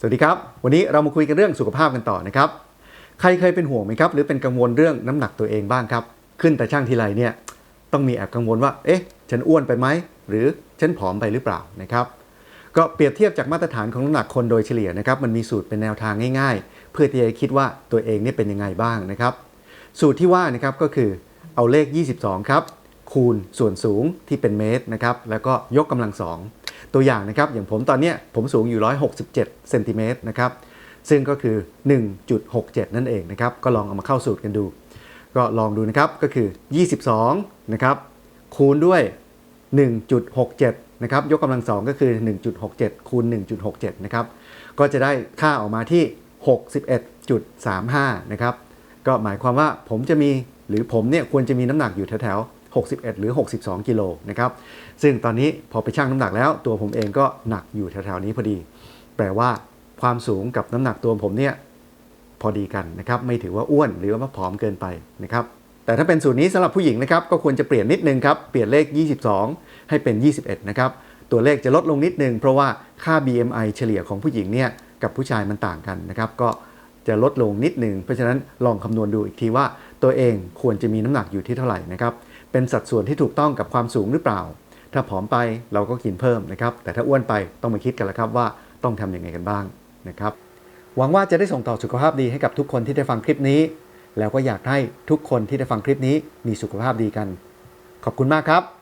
สวัสดีครับ วันนี้เรามาคุยกันเรื่องสุขภาพกันต่อนะครับ ใครเคยเป็นห่วงไหมครับ หรือเป็นกังวลเรื่องน้ำหนักตัวเองบ้างครับ ขึ้นแต่ช่างทีไรเนี่ยต้องมีแอบกังวลว่า เอ๊ะ ฉันอ้วนไปไหม หรือฉันผอมไปหรือเปล่านะครับ ก็เปรียบเทียบจากมาตรฐานของน้ำหนักคนโดยเฉลี่ยนะครับ มันมีสูตรเป็นแนวทางง่ายๆ เพื่อที่จะคิดว่าตัวเองเนี่ยเป็นยังไงบ้างนะครับ สูตรที่ว่านะครับก็คือเอาเลข 22 ครับ คูณส่วนสูงที่เป็นเมตรนะครับ แล้วก็ยกกำลังสอง ตัวอย่างนะครับอย่างผมตอนนี้ผมสูงอยู่ 167เซนติเมตรนะครับซึ่งก็คือ 1.67 นั่นเองนะครับก็ลองเอามาเข้าสูตรกันดู ก็ลองดูนะครับก็คือ 22นะครับคูณด้วย 1.67นะครับยกกำลังสองก็คือ 1.67 คูณ 1.67 นะครับก็จะได้ค่าออกมาที่ 61.35 นะครับก็หมายความว่าผมจะมีหรือผมเนี่ยควรจะมีน้ำหนักอยู่แถวๆ 61 หรือ 62 กิโลนะครับซึ่งตอนนี้พอไปชั่งน้ำหนักแล้ว ตัวผมเองก็หนักอยู่แถวๆนี้พอดี แปลว่าความสูงกับน้ำหนักตัวผมเนี่ยพอดีกันนะครับไม่ถือว่าอ้วนหรือว่าผอมเกินไปนะครับแต่ถ้าเป็นสูตรนี้สำหรับผู้หญิงนะครับก็ควรจะเปลี่ยนนิดนึงครับเปลี่ยนเลข 22 ให้เป็น 21 นะครับตัวเลขจะลดลงนิดนึงเพราะว่าค่า BMI เฉลี่ยของผู้หญิงเนี่ยกับผู้ชายมันต่างกันนะครับก็ จะลดลงนิดหนึ่งเพราะฉะนั้นลองคำนวณดูอีกทีว่า ตัวเองควรจะมีน้ำหนักอยู่ที่เท่าไหร่นะครับเป็นสัดส่วนที่ถูกต้องกับความสูงหรือเปล่า ถ้าผอมไปเราก็กินเพิ่มนะครับแต่ถ้าอ้วนไปต้องมาคิดกันแล้วครับว่าต้องทำยังไงกันบ้างนะครับหวังว่าจะได้ส่งต่อสุขภาพดีให้กับทุกคนที่ได้ฟังคลิปนี้ แล้วก็อยากให้ทุกคนที่ได้ฟังคลิปนี้มีสุขภาพดีกัน ขอบคุณมากครับ